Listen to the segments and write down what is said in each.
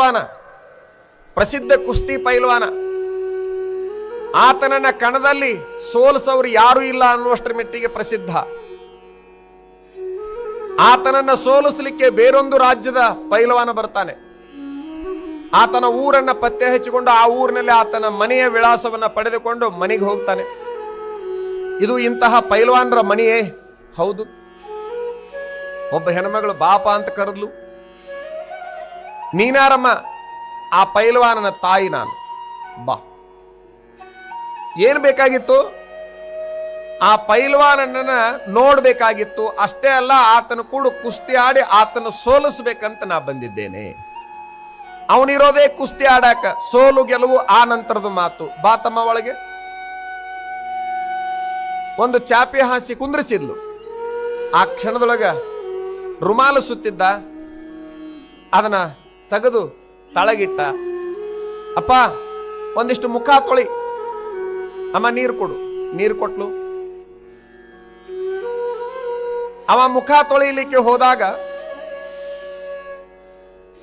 ಪೈಲ್ವಾನ, ಪ್ರಸಿದ್ಧ ಕುಸ್ತಿ ಪೈಲ್ವಾನ. ಆತನನ್ನ ಕಣದಲ್ಲಿ ಸೋಲಿಸೋರು ಯಾರೂ ಇಲ್ಲ ಅನ್ನುವಷ್ಟರ ಮೆಟ್ಟಿಗೆ ಪ್ರಸಿದ್ಧ. ಆತನನ್ನ ಸೋಲಿಸಲಿಕ್ಕೆ ಬೇರೊಂದು ರಾಜ್ಯದ ಪೈಲವಾನ ಬರ್ತಾನೆ. ಆತನ ಊರನ್ನ ಪತ್ತೆ ಹಚ್ಚಿಕೊಂಡು ಆ ಊರಿನಲ್ಲಿ ಆತನ ಮನೆಯ ವಿಳಾಸವನ್ನ ಪಡೆದುಕೊಂಡು ಮನೆಗೆ ಹೋಗ್ತಾನೆ. ಇದು ಇಂತಹ ಪೈಲ್ವಾನ್ರ ಮನೆಯೇ? ಹೌದು. ಒಬ್ಬ ಹೆಣ್ಮಗಳು ಬಾಪ ಅಂತ ಕರೆದ್ಲು. ನೀನಾರಮ್ಮ, ಆ ಪೈಲ್ವಾನನ ತಾಯಿ ನಾನು. ಬಾ. ಏನು ಬೇಕಾಗಿತ್ತು? ಆ ಪೈಲ್ವಾನನ್ನ ನೋಡಬೇಕಾಗಿತ್ತು. ಅಷ್ಟೇ ಅಲ್ಲ, ಆತನ ಕೂಡ ಕುಸ್ತಿ ಆಡಿ ಆತನ ಸೋಲಿಸ್ಬೇಕಂತ ನಾ ಬಂದಿದ್ದೇನೆ. ಅವನಿರೋದೇ ಕುಸ್ತಿ ಆಡಾಕ, ಸೋಲು ಗೆಲುವು ಆ ನಂತರದ ಮಾತು. ಬಾ ತಮ್ಮ ಒಳಗೆ. ಒಂದು ಚಾಪಿ ಹಾಸಿ ಕುಂದ್ರಿಸಿದ್ಲು. ಆ ಕ್ಷಣದೊಳಗ ರುಮಾಲು ಸುತ್ತಿದ್ದ. ಅದನ್ನ ತೆಗೆದು ತಳಗಿಟ್ಟ. ಅಪ್ಪ, ಒಂದಿಷ್ಟು ಮುಖ ತೊಳಿ. ಅಮ್ಮ, ನೀರು ಕೊಡು. ನೀರು ಕೊಟ್ಲು. ಅವ ಮುಖ ತೊಳಿಲಿಕ್ಕೆ ಹೋದಾಗ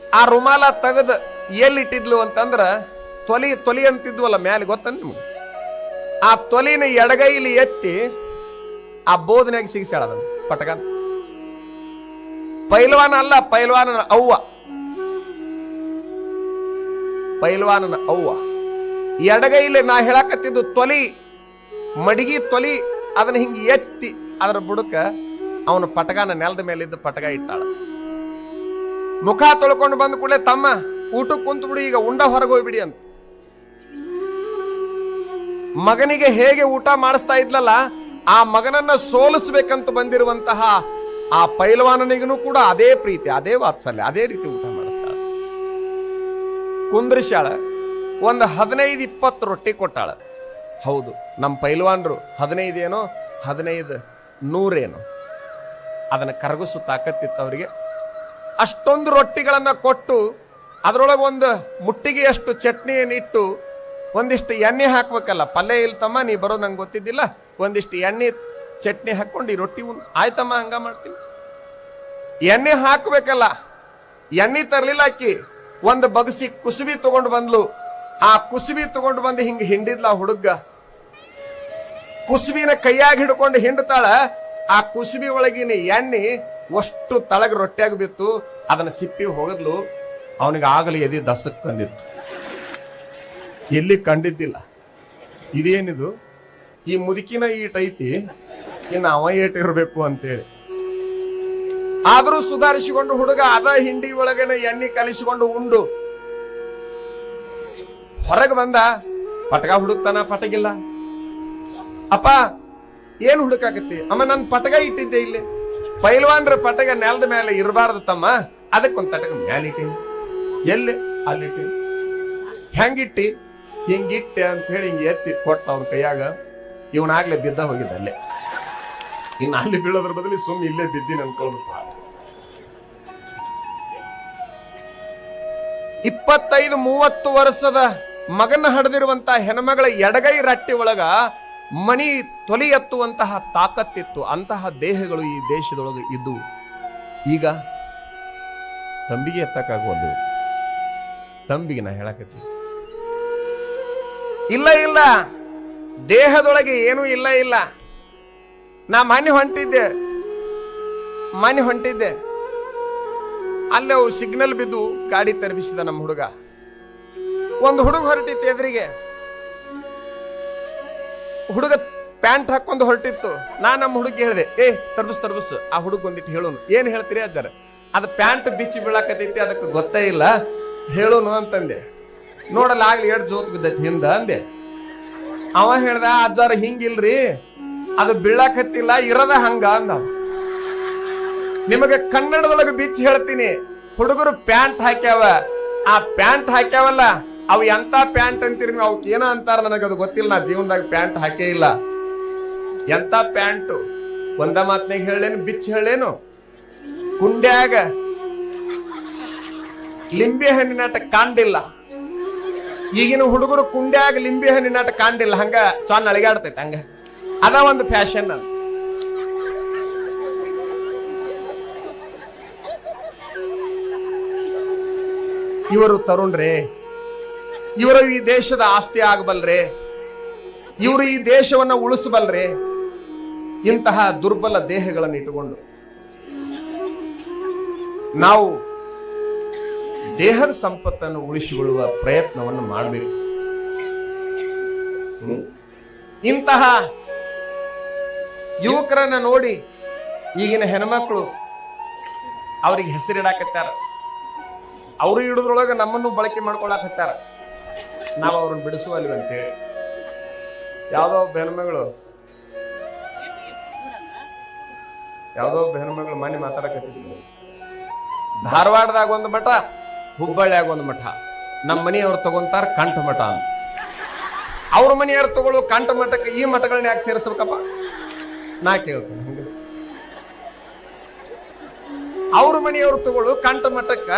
ಆ ರುಮಾಲ ತೆಗೆದು ಎಲ್ಲಿಟ್ಟಿದ್ಲು ಅಂತಂದ್ರ ತೊಲಿ ತೊಲಿ ಅಂತಿದ್ವಲ್ಲ ಮ್ಯಾಲೆ, ಗೊತ್ತ ನಿಮ್ಗೆ? ಆ ತೊಲಿನ ಎಡಗೈಲಿ ಎತ್ತಿ ಆ ಬೋಧನೆಗೆ ಸಿಗಿಸ್ಯಾಳ ಪಟಕನ್ ಪೈಲ್ವಾನ ಅಲ್ಲ ಪೈಲ್ವಾನ ಅವ್ವ. ಪೈಲ್ವಾನನ ಅವ್ವ. ಎಡಗೈಲಿ ನಾ ಹೇಳಕತ್ತಿದ್ದು ತೊಲಿ, ಮಡಿಗಿ ತೊಲಿ, ಅದನ್ನ ಹಿಂಗೆ ಎತ್ತಿ ಅದರ ಬುಡಕ ಅವನ ಪಟಗಾನ ನೆಲದ ಮೇಲಿದ್ದ ಪಟಗ ಇಟ್ಟಾಳ. ಮುಖ ತೊಳ್ಕೊಂಡು ಬಂದ ಕೂಡಲೇ, ತಮ್ಮ ಊಟಕ್ಕೆ ಕುಂತು ಬಿಡಿ, ಈಗ ಉಂಡ ಹೊರಗೆ ಹೋಗ್ಬಿಡಿ ಅಂತ. ಮಗನಿಗೆ ಹೇಗೆ ಊಟ ಮಾಡಿಸ್ತಾ ಇದ್ಲಲ್ಲ, ಆ ಮಗನನ್ನ ಸೋಲಿಸ್ಬೇಕಂತ ಬಂದಿರುವಂತಹ ಆ ಪೈಲ್ವಾನನಿಗೂ ಕೂಡ ಅದೇ ಪ್ರೀತಿ, ಅದೇ ವಾತ್ಸಲ್ಯ, ಅದೇ ರೀತಿ ಊಟ. ಕುಂದ್ರಿಸ್ಯಾಳ. ಒಂದು ಹದಿನೈದು ಇಪ್ಪತ್ತು ರೊಟ್ಟಿ ಕೊಟ್ಟಾಳ. ಹೌದು ನಮ್ಮ ಪೈಲ್ವಾನ್ರು ಹದಿನೈದು ಏನೋ ಹದಿನೈದು ನೂರೇನೋ ಅದನ್ನು ಕರಗಿಸು ತಾಕತ್ತಿತ್ತು ಅವರಿಗೆ. ಅಷ್ಟೊಂದು ರೊಟ್ಟಿಗಳನ್ನು ಕೊಟ್ಟು ಅದರೊಳಗೆ ಒಂದು ಮುಟ್ಟಿಗೆಯಷ್ಟು ಚಟ್ನಿಯನ್ನಿಟ್ಟು ಒಂದಿಷ್ಟು ಎಣ್ಣೆ ಹಾಕ್ಬೇಕಲ್ಲ ಪಲ್ಯ ಇಲ್ತಮ್ಮ ನೀ ಬರೋದು ನಂಗೆ ಗೊತ್ತಿದ್ದಿಲ್ಲ. ಒಂದಿಷ್ಟು ಎಣ್ಣೆ ಚಟ್ನಿ ಹಾಕ್ಕೊಂಡು ಈ ರೊಟ್ಟಿ ಉನ್ ಆಯ್ತಮ್ಮ ಹಂಗ ಮಾಡ್ತೀನಿ. ಎಣ್ಣೆ ಹಾಕಬೇಕಲ್ಲ ಎಣ್ಣೆ ತರ್ಲಿಲ್ಲ ಆಕಿ. ಒಂದು ಬಗಸಿ ಕುಸುಬಿ ತಗೊಂಡು ಬಂದ್ಲು. ಆ ಕುಸುಬಿ ತಗೊಂಡು ಬಂದು ಹಿಂಗ ಹಿಂಡಿದ್ಲ ಹುಡುಗ. ಕುಸುಬಿನ ಕೈಯಾಗಿ ಹಿಡ್ಕೊಂಡು ಹಿಂಡ್ತಾಳ. ಆ ಕುಸುಬಿ ಒಳಗಿನ ಎಣ್ಣೆ ಅಷ್ಟು ತಳಗ ರೊಟ್ಟಿಯಾಗಿ ಬಿತ್ತು. ಅದನ್ನ ಸಿಪ್ಪಿ ಹೋಗದ್ಲು. ಅವನಿಗೆ ಆಗಲಿ ಎದಿ ದಸಕ್ ಕಂದಿತ್ತು ಎಲ್ಲಿ ಕಂಡಿದ್ದಿಲ್ಲ. ಇದೇನಿದು? ಈ ಮುದುಕಿನ ಈಟ್ ಐತಿ ಇನ್ನು ಅವ ಇರಬೇಕು ಅಂತೇಳಿ. ಆದ್ರೂ ಸುಧಾರಿಸಿಕೊಂಡು ಹುಡುಗ ಅದ ಹಿಂಡಿ ಒಳಗನೆ ಎಣ್ಣೆ ಕಲಿಸಿಕೊಂಡು ಉಂಡು. ಹೊರಗೆ ಬಂದ ಪಟಕ ಹುಡುಕ್ತಾನ, ಪಟಗಿಲ್ಲ. ಅಪ್ಪ, ಏನು ಹುಡುಕಾಕತ್ತಿ? ಅಮ್ಮ, ನನ್ ಪಟಗ ಇಟ್ಟಿದ್ದೆ ಇಲ್ಲಿ. ಪೈಲ್ವಾನ್ರ ಪಟಗ ನೆಲದ ಮೇಲೆ ಇರಬಾರ್ದು ತಮ್ಮ. ಅದಕ್ಕೊಂದು ತಟಗ ಮ್ಯಾಲ ಇಟ್ಟೀನಿ. ಎಲ್ಲಿ? ಅಲ್ಲಿಟ್ಟಿ ಹೆಂಗಿಟ್ಟಿ? ಹಿಂಗಿಟ್ಟೆ ಅಂತ ಹೇಳಿ ಹಿಂಗೆ ಎತ್ತಿ ಕೊಟ್ಟ ಅವ್ರ ಕೈಯಾಗ. ಇವನಾಗ್ಲೇ ಬಿದ್ದ ಹೋಗಿದ್ದ ಅಲ್ಲೇ. ಇನ್ನು ಅಲ್ಲಿ ಬೀಳೋದ್ರ ಬದಲಿ ಸುಮ್ಮನೆ ಇಲ್ಲೇ ಬಿದ್ದೀನಿ ಅನ್ಕೊಳ್ಬೇಕು ಇಪ್ಪತ್ತೈದು, ಮೂವತ್ತು ವರ್ಷದ ಮಗನ ಹಡೆದಿರುವಂತಹ ಹೆಣ್ಮಗಳ ಎಡಗೈ ರಟ್ಟಿ ಒಳಗ ಮಣಿ ತೊಲಿ ಎತ್ತುವಂತಹ ತಾಕತ್ತಿತ್ತು. ಅಂತಹ ದೇಹಗಳು ಈ ದೇಶದೊಳಗೆ ಇದ್ದು, ಈಗ ತಂಬಿಗೆ ಎತ್ತಕ್ಕಾಗುವುದು ತಂಬಿಗೆ ನಾ ಹೇಳಕತ್ತಿ ಇಲ್ಲ ಇಲ್ಲ. ದೇಹದೊಳಗೆ ಏನೂ ಇಲ್ಲ ಇಲ್ಲ. ನಾ ಮನೆ ಹೊಂಟಿದ್ದೆ. ಮನೆ ಹೊಂಟಿದ್ದೆ. ಅಲ್ಲೇ ಅವು ಸಿಗ್ನಲ್ ಬಿದ್ದು ಗಾಡಿ ತರಬಿಸಿದ ನಮ್ಮ ಹುಡುಗ. ಒಂದು ಹುಡುಗ ಹೊರಟಿತ್ತು ಎದುರಿಗೆ. ಹುಡುಗ ಪ್ಯಾಂಟ್ ಹಾಕೊಂಡು ಹೊರಟಿತ್ತು. ನಾ ನಮ್ಮ ಹುಡುಗಿ ಹೇಳಿದೆ, ಏ, ತರ್ಬಸ್ ತರ್ಬಸ್, ಆ ಹುಡುಗ ಒಂದಿಟ್ಟು ಹೇಳೋನು. ಏನು ಹೇಳ್ತೀರಿ ಅಜ್ಜಾರ? ಅದು ಪ್ಯಾಂಟ್ ಬಿಚ್ಚಿ ಬೀಳಾಕತೈತಿ ಅದಕ್ಕೆ ಗೊತ್ತೇ ಇಲ್ಲ. ಹೇಳೋನು ಅಂತಂದೆ. ನೋಡಲ್ಲ, ಆಗ್ಲಿ ಎರಡು ಜೋತ್ ಬಿದ್ದೈತಿ, ಹಿಂದ, ಅಂದೆ. ಅವ ಹೇಳ್ದ, ಅಜ್ಜಾರ, ಹಿಂಗಿಲ್ರಿ. ಅದು ಬೀಳಾಕತ್ತಿಲ್ಲ, ಇರದ ಹಂಗ ಅಂದ. ನಿಮಗೆ ಕನ್ನಡದೊಳಗೆ ಬಿಚ್ಚಿ ಹೇಳ್ತೀನಿ. ಹುಡುಗರು ಪ್ಯಾಂಟ್ ಹಾಕ್ಯಾವ. ಆ ಪ್ಯಾಂಟ್ ಹಾಕ್ಯಾವಲ್ಲ, ಅವು ಎಂತ ಪ್ಯಾಂಟ್ ಅಂತೀರಿ ನೀವು? ಅವಕ್ಕೆ ಏನೋ ಅಂತಾರ ನನಗದು ಗೊತ್ತಿಲ್ಲ. ನಾ ಜೀವನದಾಗ ಪ್ಯಾಂಟ್ ಹಾಕೇ ಇಲ್ಲ. ಎಂತ ಪ್ಯಾಂಟು? ಒಂದ ಮಾತ್ನಾಗ ಹೇಳೇನು ಬಿಚ್ಚಿ ಹೇಳೇನು ಕುಂಡ್ಯಾಗ ಲಿಂಬೆ ಹಣ್ಣಿನಾಟ ಕಾಂಡಿಲ್ಲ ಈಗಿನ ಹುಡುಗರು ಕುಂಡ್ಯಾಗ ಲಿಂಬೆ ಹಣ್ಣಿನಾಟ ಕಾಂಡಿಲ್ಲ ಹಂಗ ಚಾನ್ ಅಳಿಗಾಡ್ತೈತೆ, ಹಂಗ. ಅದ ಒಂದು ಫ್ಯಾಷನ್ ಅದು. ಇವರು ತರುಣ್ರೇ, ಇವರು ಈ ದೇಶದ ಆಸ್ತಿ ಆಗಬಲ್ರೆ, ಇವರು ಈ ದೇಶವನ್ನ ಉಳಿಸಬಲ್ರೆ, ಇಂತಹ ದುರ್ಬಲ ದೇಹಗಳನ್ನು ಇಟ್ಟುಕೊಂಡು ನಾವು ದೇಹದ ಸಂಪತ್ತನ್ನು ಉಳಿಸಿಕೊಳ್ಳುವ ಪ್ರಯತ್ನವನ್ನು ಮಾಡಬೇಕು. ಇಂತಹ ಯುವಕರನ್ನ ನೋಡಿ ಈಗಿನ ಹೆಣ್ಮಕ್ಳು ಅವ್ರಿಗೆ ಹೆಸರಿಡಾಕತ್ತಾರ ಅವರು ಹಿಡಿದ್ರೊಳಗೆ ನಮ್ಮನ್ನು ಬಳಕೆ ಮಾಡ್ಕೊಳಕತ್ತಾರ ನಾವು ಅವ್ರನ್ನ ಬಿಡಿಸುವಲ್ಲಿ ಅಂತೇಳಿ. ಯಾವ್ದೋ ಬೆನ್ಮಗಳು. ಯಾವುದೋ ಹೆಣ್ಮಗಳು ಮನೆ ಮಾತಾಡಕತ್ತಿದ್ರು ಧಾರವಾಡದಾಗ ಒಂದು ಮಠ, ಹುಬ್ಬಳ್ಳಿಯಾಗ ಒಂದು ಮಠ. ನಮ್ಮ ಮನೆಯವ್ರು ತಗೊಂತಾರ ಕಂಠ ಮಠ ಅಂತ. ಅವ್ರ ಮನೆಯವ್ರು ತಗೊಳ್ಳೋ ಕಂಠ ಮಠಕ್ಕೆ ಈ ಮಠಗಳನ್ನ ಯಾಕೆ ಸೇರಿಸ್ಬೇಕಪ್ಪ? ನಾ ಕೇಳ್ತೀನಿ, ಹಂಗೆ. ಅವ್ರ ಮನೆಯವ್ರು ತಗೊಳ್ಳೋ ಕಂಠ ಮಠಕ್ಕ